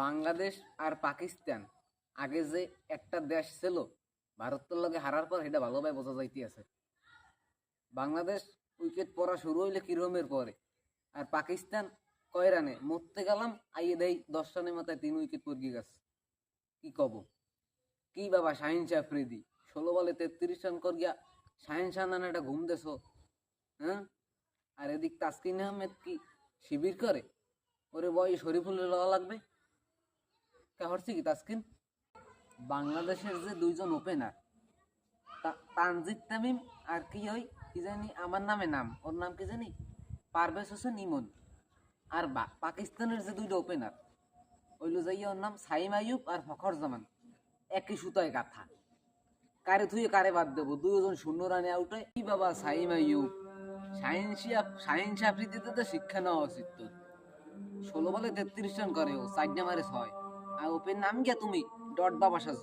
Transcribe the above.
বাংলাদেশ আর পাকিস্তান, আগে যে একটা দেশ ছিল, ভারতের লগে হারার পর সেটা ভালোভাবে বোঝা যাইতে আছে বাংলাদেশ উইকেট পড়া শুরু হইলে কিরমের পরে? আর পাকিস্তান কয় রানে? মরতে গেলাম, আইয়ে দেয় দশ রানের মাথায় তিন উইকেট পড়ে গেছে। কি কব? কি বাবা শাহিন শাহ আফ্রিদি ষোলো বলে তেত্রিশ রান কর গিয়া শাহিন শাহ নানা একটা ঘুম দেছো হ্যাঁ? আর এদিক তাসকিন আহমেদ কি শিবির করে? ওরে বয়, শরীফুলের লওয়া লাগবে? কে হচ্ছে কি তাসকিন বাংলাদেশের যে দুইজন ওপেনার তানজিদ তামিম আর কি হয় কি জানি আমার নামে নাম, ওর নাম কি জানি? পারভেজ হোসেন ইমন। আর পাকিস্তানের যে দুইটা ওপেনার ওইলো যাইয়া ওর নাম, সাইম আইয়ুব আর ফখর জামান। একই সুতায় গাথা। কারে থুয়ে কারে বাদ দেবো? দুজন শূন্য রানে আউট কি বাবা সাইম আইয়ুব? সায়েন্সিয়া সায়েন্স আফ্রিদিতে তো শিক্ষা নেওয়া উচিত তো ষোলো বলে তেত্রিশ রান করে ও, চার মারে ছয়। ওপেন নাম গিয়া তুমি ডট বাবা সাজ।